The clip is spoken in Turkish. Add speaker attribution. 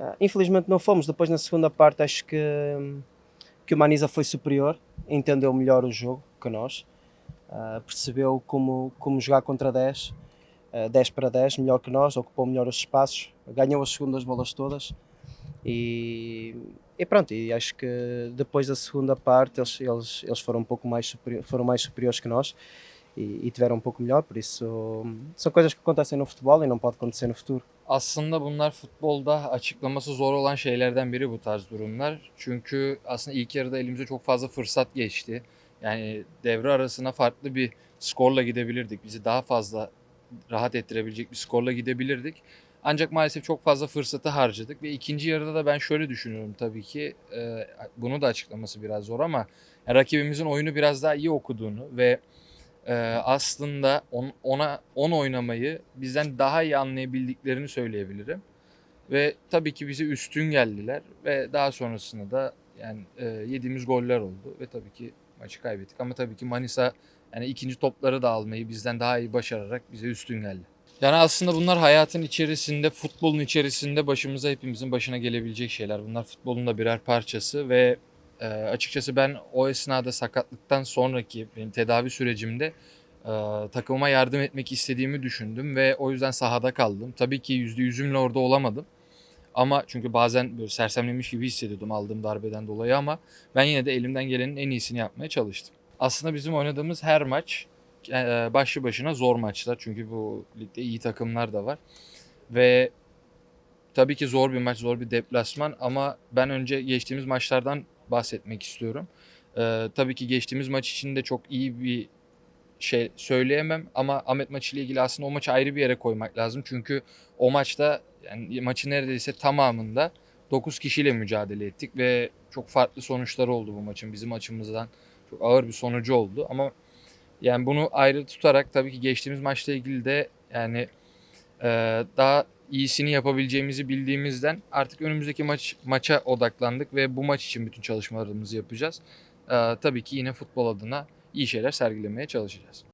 Speaker 1: Ah, infelizmente não fomos. Depois na segunda parte acho que, que o Maniza foi superior, entendeu melhor o jogo que nós, Ah, percebeu como, como jogar contra 10, ah, 10 para 10, melhor que nós, ocupou melhor os espaços, ganhou as segundas bolas todas e, e pronto, e acho que depois da segunda parte eles, eles, eles foram um pouco mais, foram mais superiores que nós e, e tiveram um pouco melhor, por isso são coisas que acontecem no futebol e não pode acontecer no futuro.
Speaker 2: Aslında bunlar futbolda açıklaması zor olan şeylerden biri bu tarz durumlar. Çünkü aslında ilk yarıda elimize çok fazla fırsat geçti. Yani devre arasına farklı bir skorla gidebilirdik. Bizi daha fazla rahat ettirebilecek bir skorla gidebilirdik. Ancak maalesef çok fazla fırsatı harcadık ve ikinci yarıda da ben şöyle düşünüyorum tabii ki e, bunu da açıklaması biraz zor ama rakibimizin oyunu biraz daha iyi okuduğunu ve e, aslında on- ona 10 oynamayı bizden daha iyi anlayabildiklerini söyleyebilirim. Ve tabii ki bize üstün geldiler ve daha sonrasında da yani e, yediğimiz goller oldu ve tabii ki maçı kaybettik. Ama tabii ki Manisa yani ikinci topları da almayı bizden daha iyi başararak bize üstün geldi. Yani aslında bunlar hayatın içerisinde, futbolun içerisinde başımıza hepimizin başına gelebilecek şeyler. Bunlar futbolun da birer parçası ve e, açıkçası ben o esnada sakatlıktan sonraki benim tedavi sürecimde e, takımıma yardım etmek istediğimi düşündüm ve o yüzden sahada kaldım. Tabii ki yüzde yüzümle orada olamadım. Ama çünkü bazen böyle sersemlemiş gibi hissediyordum aldığım darbeden dolayı ama ben yine de elimden gelenin en iyisini yapmaya çalıştım. Aslında bizim oynadığımız her maç e, başlı başına zor maçlar. Çünkü bu ligde iyi takımlar da var. Ve tabii ki zor bir maç, zor bir deplasman ama ben önce geçtiğimiz maçlardan bahsetmek istiyorum. Ee, tabii ki geçtiğimiz maç için de çok iyi bir şey söyleyemem ama Ahmet maçıyla ilgili aslında o maçı ayrı bir yere koymak lazım. Çünkü o maçta yani maçın neredeyse tamamında 9 kişiyle mücadele ettik ve çok farklı sonuçları oldu bu maçın. Bizim açımızdan çok ağır bir sonucu oldu ama yani bunu ayrı tutarak tabii ki geçtiğimiz maçla ilgili de yani e, daha iyisini yapabileceğimizi bildiğimizden artık önümüzdeki maç maça odaklandık ve bu maç için bütün çalışmalarımızı yapacağız. E, tabii ki yine futbol adına iyi şeyler sergilemeye çalışacağız.